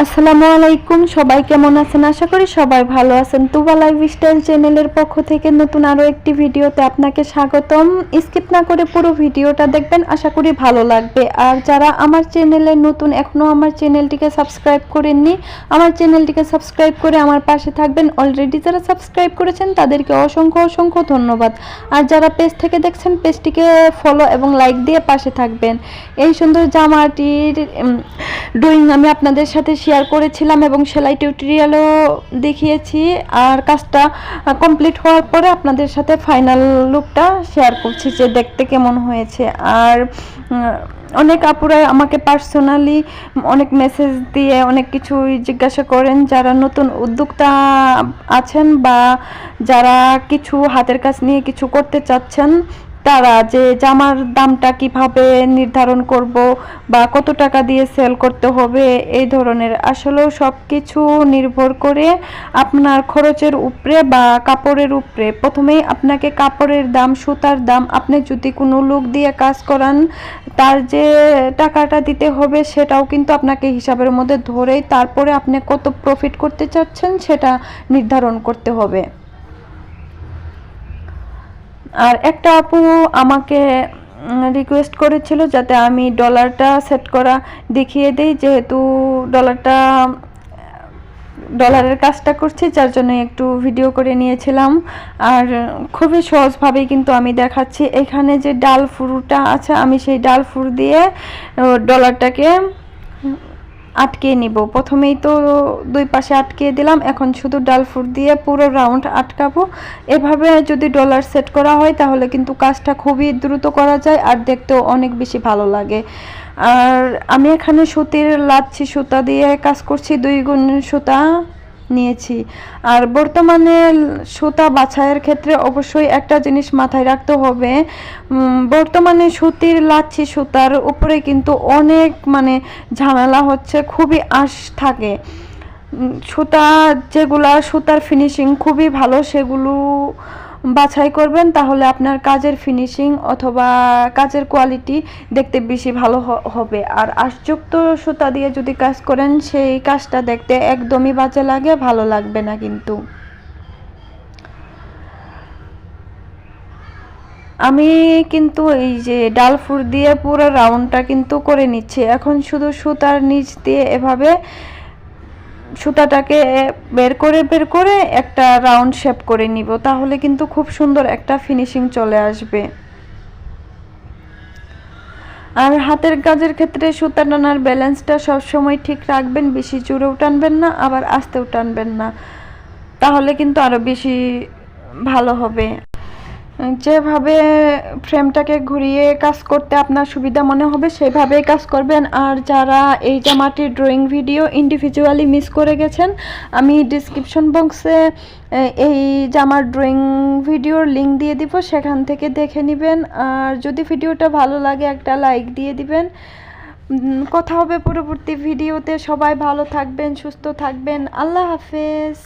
আসসালামু আলাইকুম, সবাই কেমন আছেন? আশা করি সবাই ভালো আছেন। তুবা লাইফ স্টাইল চ্যানেলের পক্ষ থেকে নতুন আরও একটি ভিডিওতে আপনাকে স্বাগতম। স্কিপ না করে পুরো ভিডিওটা দেখবেন, আশা করি ভালো লাগবে। আর যারা আমার চ্যানেলে নতুন এখনও আমার চ্যানেলটিকে সাবস্ক্রাইব করেননি, আমার চ্যানেলটিকে সাবস্ক্রাইব করে আমার পাশে থাকবেন। অলরেডি যারা সাবস্ক্রাইব করেছেন, তাদেরকে অসংখ্য অসংখ্য ধন্যবাদ। আর যারা পেজ থেকে দেখছেন, পেজটিকে ফলো এবং লাইক দিয়ে পাশে থাকবেন। এই সুন্দর জামাটির ড্রয়িং আমি আপনাদের সাথে শেয়ার করেছিলাম এবং সেলাই টিউটোরিয়ালও দেখিয়েছি। আর কাজটা কমপ্লিট হওয়ার পরে আপনাদের সাথে ফাইনাল লুকটা শেয়ার করছি যে দেখতে কেমন হয়েছে। আর অনেক আপুরাই আমাকে পার্সোনালি অনেক মেসেজ দিয়ে অনেক কিছুই জিজ্ঞাসা করেন। যারা নতুন উদ্যোক্তা আছেন বা যারা কিছু হাতের কাজ নিয়ে কিছু করতে চাচ্ছেন তারা যে জামার দামটা কীভাবে নির্ধারণ করব বা কত টাকা দিয়ে সেল করতে হবে, এই ধরনের আসলেও সব কিছু নির্ভর করে আপনার খরচের উপরে বা কাপড়ের উপরে। প্রথমেই আপনাকে কাপড়ের দাম, সুতার দাম, আপনি যদি কোনো লোক দিয়ে কাজ করান, তার যে টাকাটা দিতে হবে সেটাও কিন্তু আপনাকে হিসাবের মধ্যে ধরেই তারপরে আপনি কত প্রফিট করতে চাচ্ছেন সেটা নির্ধারণ করতে হবে। আর একটা আপু আমাকে রিকোয়েস্ট করেছিল যাতে আমি ডলারটা সেট করা দেখিয়ে দিই, যেহেতু ডলারটা ডলারের কাজটা করছি, যার জন্য একটু ভিডিও করে নিয়েছিলাম। আর খুবই সহজভাবেই কিন্তু আমি দেখাচ্ছি। এখানে যে ডাল ফুরুটা আছে, আমি সেই ডাল ফুর দিয়ে ডলারটাকে আটকে নিব। প্রথমেই তো দুই পাশে আটকে দিলাম, এখন শুধু ডাল ফুট দিয়ে পুরো রাউন্ড আটকাবো। এভাবে যদি ডলার সেট করা হয়, তাহলে কিন্তু কাজটা খুবই দ্রুত করা যায় আর দেখতেও অনেক বেশি ভালো লাগে। আর আমি এখানে সুতির লাচ্ছি সুতা দিয়ে কাজ করছি, দুই গুণ সুতা। নিয়েছি। আর বর্তমানে সুতা বাছাইয়ের ক্ষেত্রে অবশ্যই একটা জিনিস মাথায় রাখতে হবে বর্তমানে সুতির লাচ্ছি সুতার উপরে কিন্তু অনেক মানে ঝামেলা হচ্ছে, খুবই আশ থাকে। সুতা যেগুলা, সুতার ফিনিশিং খুবই ভালো, সেগুলো বাছাই করবেন, তাহলে আপনার কাজের ফিনিশিং অথবা কাজের কোয়ালিটি দেখতে বেশি ভালো হবে। আর আশযুক্ত সুতা দিয়ে যদি কাজ করেন, সেই কাজটা দেখতে একদমই বাজে লাগে, ভালো লাগবে না কিন্তু। আমি কিন্তু এই যে ডাল ডালফুর দিয়ে পুরো রাউন্ডটা কিন্তু করে নিচ্ছি। এখন শুধু সুতার নিচ দিয়ে এভাবে সুতাটাকে বের করে বের করে একটা রাউন্ড শেপ করে নিব, তাহলে কিন্তু খুব সুন্দর একটা ফিনিশিং চলে আসবে। আর হাতের কাজের ক্ষেত্রে সুতা টানার ব্যালেন্সটা সবসময় ঠিক রাখবেন, বেশি জোরেও টানবেন না, আবার আস্তেও টানবেন না। তাহলে কিন্তু আরও বেশি ভালো হবে। যেভাবে ফ্রেমটাকে ঘুরিয়ে কাজ করতে আপনার সুবিধা মনে হবে, সেভাবেই কাজ করবেন। আর যারা এই জামাটির ড্রয়িং ভিডিও ইন্ডিভিজুয়ালি মিস করে গেছেন, আমি ডিসক্রিপশন বক্সে এই জামার ড্রয়িং ভিডিওর লিংক দিয়ে দিব, সেখান থেকে দেখে নেবেন। আর যদি ভিডিওটা ভালো লাগে, একটা লাইক দিয়ে দিবেন। কথা হবে পরবর্তী ভিডিওতে সবাই ভালো থাকবেন, সুস্থ থাকবেন। আল্লাহ হাফেজ।